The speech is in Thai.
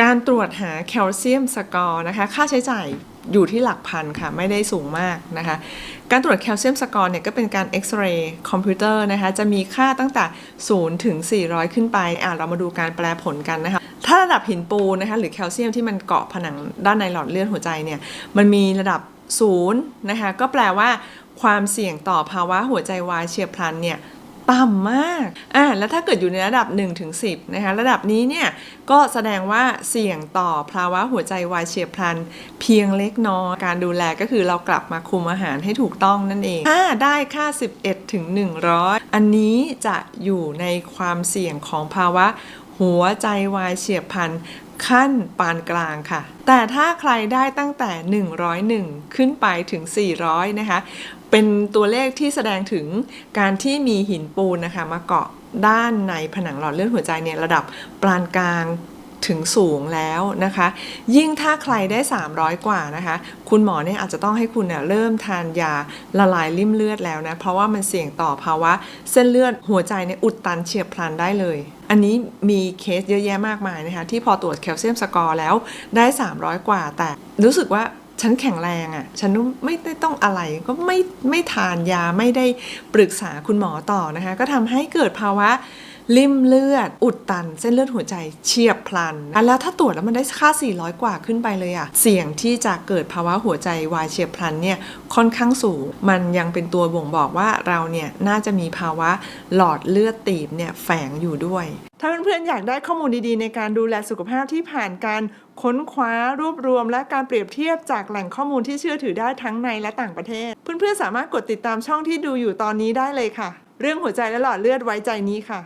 การตรวจหาแคลเซียมสกอร์นะคะค่าใช้จ่ายอยู่ที่หลักพันค่ะ ไม่ได้สูงมากนะคะ การตรวจแคลเซียมสกอร์เนี่ยก็เป็นการเอ็กซเรย์คอมพิวเตอร์นะคะ จะมีค่าตั้งแต่ 0 ถึง 400 ขึ้นไป อะเรามาดูการแปลผลกันนะคะ ถ้าระดับหินปูนนะคะ หรือแคลเซียมที่มันเกาะผนังด้านในหลอดเลือดหัวใจเนี่ย มันมีระดับ 0 นะคะ ก็แปลว่าความเสี่ยงต่อภาวะหัวใจวายเฉียบพลันเนี่ย ต่ำมาก อ่า แล้วถ้าเกิดอยู่ในระดับ1ถึง10 นะคะ ระดับนี้เนี่ย ก็แสดงว่าเสี่ยงต่อภาวะหัวใจวายเฉียบพลัน เพียงเล็กน้อย การดูแลก็คือเรากลับมาคุมอาหารให้ถูกต้องนั่นเอง ถ้าได้ค่า 11 ถึง 100 อันนี้จะอยู่ในความเสี่ยงของภาวะหัวใจวายเฉียบพลัน ขั้นปานกลางค่ะ แต่ถ้าใครได้ตั้งแต่ 101 ขึ้นไปถึง 400 นะคะ เป็นตัวเลขที่แสดงถึงการที่มีหินปูนนะคะมาเกาะด้านในผนังหลอดเลือดหัวใจเนี่ยระดับปานกลาง ถึงสูงแล้วนะคะ ยิ่งถ้าใครได้ 300 กว่านะคะ คุณหมอเนี่ยอาจจะต้องให้คุณเนี่ยเริ่มทานยาละลายริ่มเลือดแล้วนะ เพราะว่ามันเสี่ยงต่อภาวะ เส้นเลือดหัวใจเนี่ยอุดตันเฉียบพลันได้เลยอันนี้มีเคสเยอะแยะมากมายนะคะ ที่พอตรวจแคลเซียมสกอร์แล้วได้ 300 กว่า แต่รู้สึกว่าฉันแข็งแรงอะ่ะ ฉันไม่ได้ต้องอะไรก็ไม่ไม่ทานยาไม่ได้ปรึกษาคุณหมอต่อนะคะ ก็ทำให้เกิดภาวะ ลิ่มเลือด อุดตัน เส้นเลือดหัวใจเฉียบพลันอะแล้วถ้าตรวจแล้วมันได้ค่า 400 กว่าขึ้นไปเลยอะเสี่ยงที่จะเกิดภาวะหัวใจวายเฉียบพลันเนี่ยค่อนข้างสูง มันยังเป็นตัวบ่งบอกว่าเราเนี่ยน่าจะมีภาวะหลอดเลือดตีบเนี่ยแฝงอยู่ด้วย ถ้าเพื่อนๆอยากได้ข้อมูลดีๆ ในการดูแลสุขภาพที่ผ่านการค้นคว้ารวบรวม และการเปรียบเทียบจากแหล่งข้อมูลที่เชื่อถือได้ทั้งในและต่างประเทศ เพื่อนๆสามารถกดติดตามช่องที่ดูอยู่ตอนนี้ได้เลยค่ะ เรื่องหัวใจและหลอดเลือดไว้ใจนี้ค่ะ